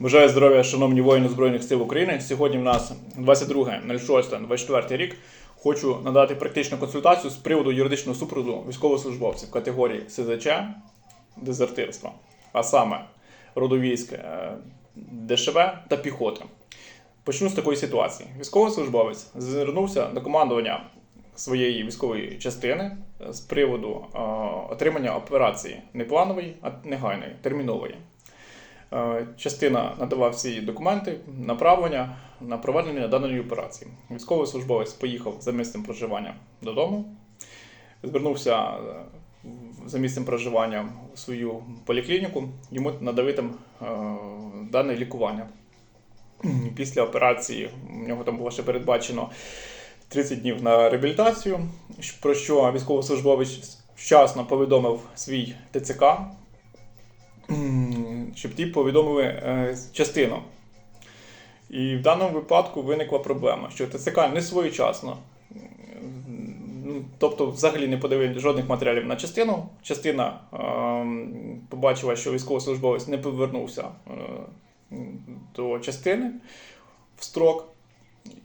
Бажаю здоров'я, шановні воїни Збройних сил України. Сьогодні в нас 22.06.24 рік. Хочу надати практичну консультацію з приводу юридичного супроводу військовослужбовців категорії СЗЧ дезертирства, а саме родовійськ, е, ДШВ та піхота. Почну з такої ситуації. Військовослужбовець звернувся до командування своєї військової частини е, з приводу е, отримання операції не планової, а негайної, термінової. Е, Частина надавав всі документи, направлення на проведення даної операції. Військовий службовець поїхав за місцем проживання додому, звернувся е, за місцем проживання в свою поліклініку, йому надали там е, дане лікування. Після операції в нього там було ще передбачено 30 днів на реабілітацію, про що військовослужбовець вчасно повідомив свій ТЦК, щоб ті повідомили е, частину. І в даному випадку виникла проблема, що ТЦК не своєчасно, тобто взагалі не подивив жодних матеріалів на частину. Частина ем, побачила, що військовослужбовець не повернувся е, до частини в строк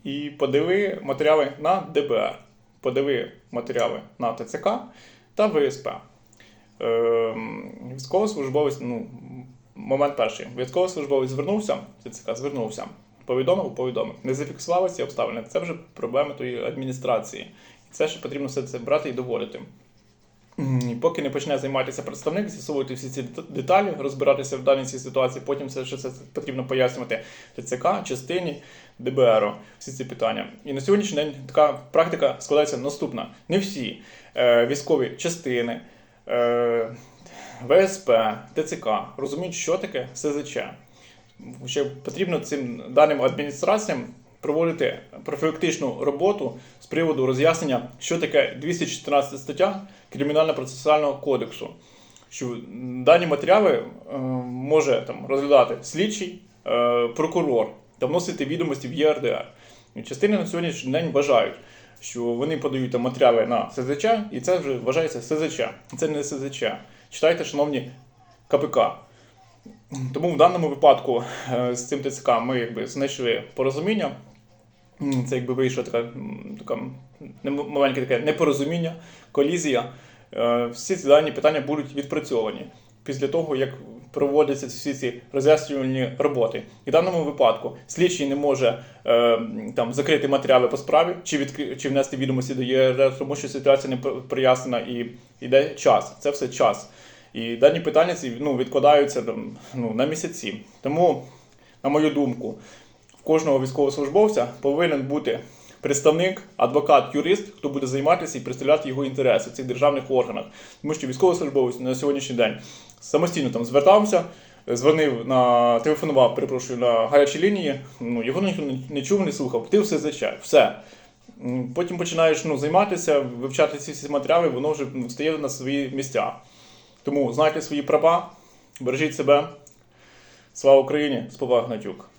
і подали матеріали на ДБР, подали матеріали на ТЦК та ВСП. Ем, Військовослужбовець, ну, момент перший. Військовослужбовець звернувся, ТЦК звернувся, повідомив, повідомив. Не зафіксували ці обставини. Це вже проблеми тої адміністрації. І це ще потрібно все це брати і доводити. І поки не почне займатися представник, з'ясовувати всі ці деталі, розбиратися в даній цій ситуації, потім це ще це потрібно пояснювати ТЦК, частині, ДБР, всі ці питання. І на сьогоднішній день така практика складається наступна: не всі е, військові частини, е, ВСП, ТЦК розуміють, що таке СЗЧ. Ще потрібно цим даним адміністраціям проводити профілактичну роботу з приводу роз'яснення, що таке 214 стаття Кримінально-процесуального кодексу. Що дані матеріали е, може там розглядати слідчий, е, прокурор та вносити відомості в ЄРДР. Частини на сьогоднішній день вважають, що вони подають там матеріали на СЗЧ, і це вже вважається СЗЧ. Це не СЗЧ. Читайте, шановні КПК. Тому в даному випадку е, з цим ТЦК ми якби знайшли порозуміння. Це якби вийшло така, така маленьке таке непорозуміння, колізія. Е, Всі ці дані питання будуть відпрацьовані після того, як проводяться всі ці роз'яснювальні роботи. І в даному випадку слідчий не може е, там закрити матеріали по справі чи відкри... чи внести відомості до ЄРДР, тому що ситуація не прояснена і йде час. Це все час. І дані питання ну, відкладаються там, ну, на місяці. Тому, на мою думку, в кожного військовослужбовця повинен бути представник, адвокат, юрист, хто буде займатися і представляти його інтереси в цих державних органах. Тому що військовослужбовець на сьогоднішній день самостійно там звертався, дзвонив на телефонував, перепрошую, на гарячі лінії. Ну, його ніхто не- чув, не слухав. Ти все зачав, все. Потім починаєш ну, займатися, вивчати ці всі матеріали, воно вже ну, стає на свої місця. Тому знайте свої права, бережіть себе. Слава Україні! З Гнатюк.